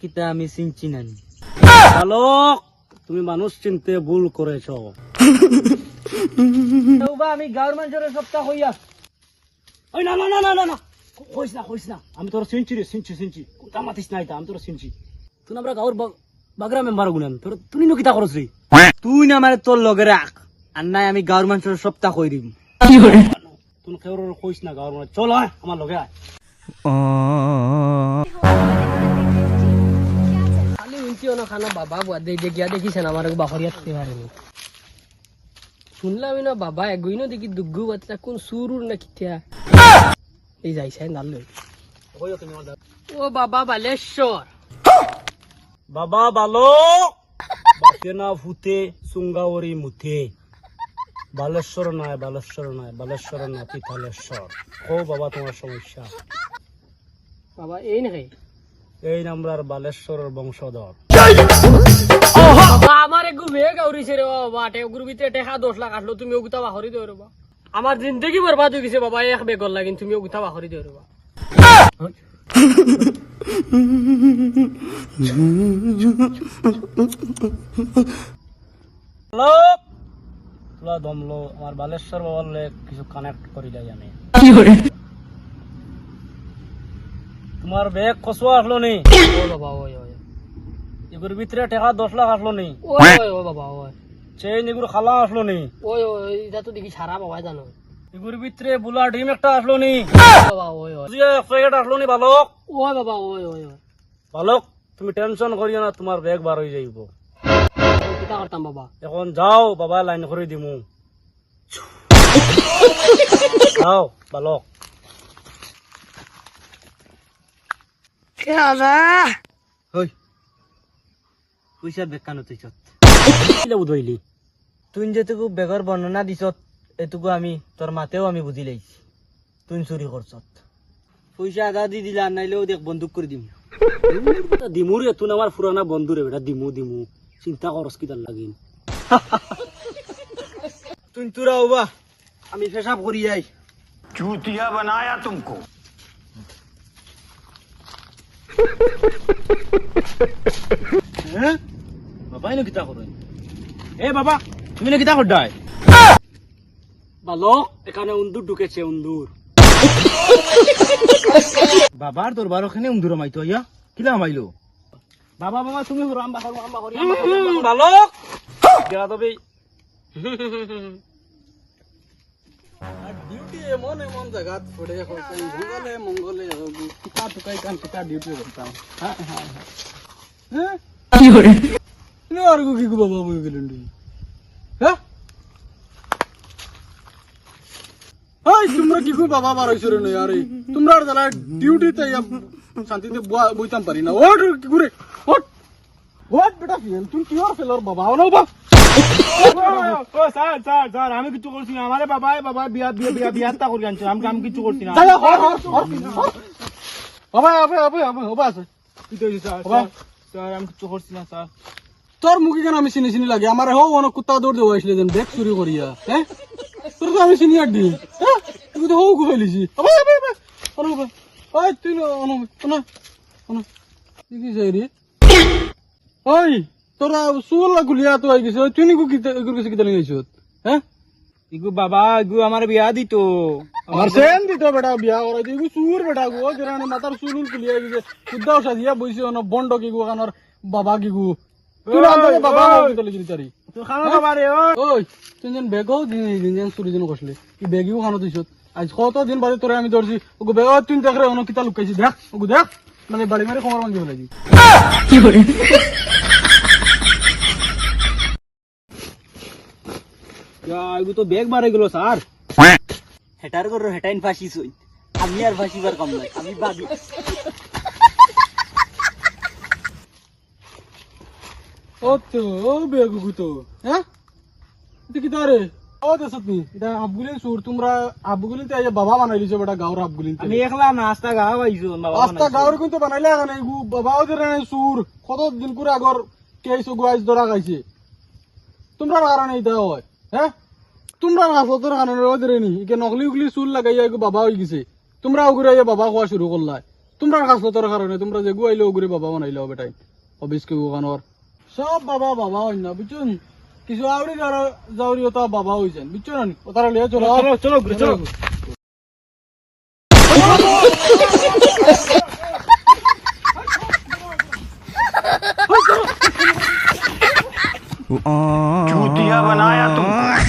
কিতা আমি চিনছি না বালক তুমি মানুষ চিনতে ভুল করেছ। আমি গাঁৱৰ মানুষের সপ্তাহ হইয়া ওই না না না না না না। কইস না কইস না। আমি তোর চিনছি রে চিনছি চিনছি। কোনটা মাতিস না এটা আমি তোর চিনছি। তুই আমরা গাঁর বাগরা মেম্বার গুনাম তোর তুই নো কিতা করছ রে তুই না মানে তোর লগে রাখ আর নাই আমি গাঁৱৰ মানুষের সপ্তাহ কই দিম। তুই কেউ কইস না গাঁর চল আমার লগে আয় উনছি অন খানা বাবা বুয়া দে দেখিয়া দেখিছেন আমার বাহরিয়া থাকতে পারেনি শুনলাম না বাবা এগুইনো দেখি দুগ্গু বাচ্চা কোন সুরুর না কিতিয়া? এই যাইছে নাল কইও ও বাবা বালেশ্বর বাবা না বালেশ্বর নয় বালেশ্বর নয় বালেশ্বর না পিথালেশ্বর ও বাবা তোমার সমস্যা। বাবা এই নাকি? এই নামরার বালেশ্বরের বংশধর। আমার একটু বেগ আউরিছে রে বাবা টে গুরু ভিতরে টেকা দশ লাখ আসলো তুমি ওগুতা বাহরি দেও রে বাবা আমার জিন্দগি বরবাদ হয়ে গেছে বাবা এক বেগর লাগিন তুমি ওগুতা বাহরি দেও রে বাবা বালক তোলা দমলো আমার বালেশ্বর বাবার লগে কিছু কানেক্ট করিলাই আমি। তোমার বেগ কসুয়া আসলো নি? ও বাবা ওই ওই এগুর ভিতরে টাকা দশ লাখ আসলো নি? ওই ও বাবা ওই চেইন এগুর খালা আসলো নি? ওই ওই এটা তো দেখি সারা বাবা জানো। এগুর ভিতরে বুলা ডিম একটা আসলো নি? বাবা ওই ওই এক প্যাকেট আসলো নি বালক? ওই বাবা ওই ওই বালক তুমি টেনশন করিও না তোমার বেগ বার হয়ে যাইব। কিতা করতাম বাবা? এখন যাও বাবা লাইন করে দিমু। যাও বালক। কেলা হই। তুই চত। বুঝইলি তুই যেটুকু দি দিলা নাইলেও দেখ বন্দুক করে দিম। দিমুর তুই আমার পুরানা বন্ধু রে বেটা দিমু দিমু। চিন্তা করস কি তার লাগিন তুই তুরা ওবা আমি পেশাব করি যাই চুতিয়া বানায়া তুমকো। কিতা এ বাবা তুমি না কিতা করডাই বালক এখানে উন্দুর ঢুকেছে উন্দুর। বাবার তোর বারো খানে উমদুর মাইতো ইয়া কিলা মাইলো বাবা বাবা তুমি হরো আম্বা হরো বালক! গেলা তবে ডিউটি এমন এমন জায়গাত পড়ে মঙ্গলে মঙ্গলে টিকা টুকাই কান টিকা ডিউটি করতাম হ্যাঁ হ্যাঁ হ্যাঁ। কি করে? আর কি গো বাবা বই গেলেন হ্যাঁ? এই তোমরা কি গো বাবা বারোইছো রে নয় আরে তোমরা আর জ্বালা ডিউটি তাই শান্তিতে বয়া- বইতাম পারি না। ওট কি করে? ওট ওট বেটা ফেল। তুমি কি আর ফেলার বাবা? না বাবা স্যার স্যার স্যার আমি কিছু করছি না আমারে বাবা বাবা বিয়া বিয়া বিয়া বিয়াটা করে আনছে আমি আমি কিছু করছি না যাই হবে হবে হবে হবে হবে না স্যার তোর মুখে কেন আমি চিনি চিনি লাগে আমার হো অনেক কুত্তা দৌড় দেওয়া আসলে যেন ব্যাগ চুরি করিয়া হ্যাঁ তোর তো আমি চিনি আর দিই হ্যাঁ তুই তো হৌ গুফাইলিছি হবে তুই অনু অনু অনু তুই কি চাই রে ওই তোরা চুল গুলিয়া তো আই গেছে। তুই নিকু কিতা এগুলো কিছু কিতা নিয়ে হ্যাঁ? ইগু বাবা ইগু আমার বিয়া দিত। আমার সেন দিত বেটা বিয়া করাই দিই চুর বেটা গো যেরানি মাথার চুল কুলিয়া গেছে। শুদ্ধ সাজিয়া বইছে অন বন্ড কি গো কানোর বাবা কি গো তুই আনতে বাবা তলে গিরি তারি? তুই খানা বাবা রে ওই। তুই যেন বেগও দিন দিন যেন চুরি যেন কষলে কি বেগিও খানো দিছত আজ কত দিন বাদে তোরে আমি ধরছি? ওগো বেগ তুই দেখ রে অন কিতা লুকাইছি দেখ ওগো দেখ। মানে বাড়ি মারি খবর মানজি বলে? ইগু তো বেগ বাড়ে গেল স্যার। হেটার করো হেটাইন ফাঁসিস ওই আমি আর ফাঁসিবার কম নাই আমি বাদি। ও তো ও বেগু গুতো হ্যাঁ? এটা কিতা রে ও দেশত নি এটা আবগুলিন সুর তোমরা আবগুলিন তে আইয়া বাবা বানাই দিছো বেটা গাঁর আবগুলিন আমি একলা নাস্তা গা পাইছো বাবা রাস্তা গাঁর কিন্তু বানাইলে এখানে গু বাবাও যে রে সুর কত দিন করে আগর কেইছো গুয়াইছ ধরা খাইছে? তোমরা কারণে এটা হয়। হ্যাঁ? তোমরা হাসতর কারণে ওদের নি ইকে নকলি উকলি চুল লাগাইয়া এগু বাবা হয়ে গেছে। তোমরা ওগুলো বাবা খোয়া শুরু করলা। তোমরা খাসলতর কারণে তোমরা যে গুয়াইলো বাবা বানাইলো বেটাই অবিস কি ওখানোর সব বাবা বাবা হয় না বুঝছেন? কিছু আউরি যারা যাওরি ওটা বাবা হয়েছেন বুঝছেন? ওতারা লিয়ে চলো। চলো। চলো। चूतिया बनाया तुमको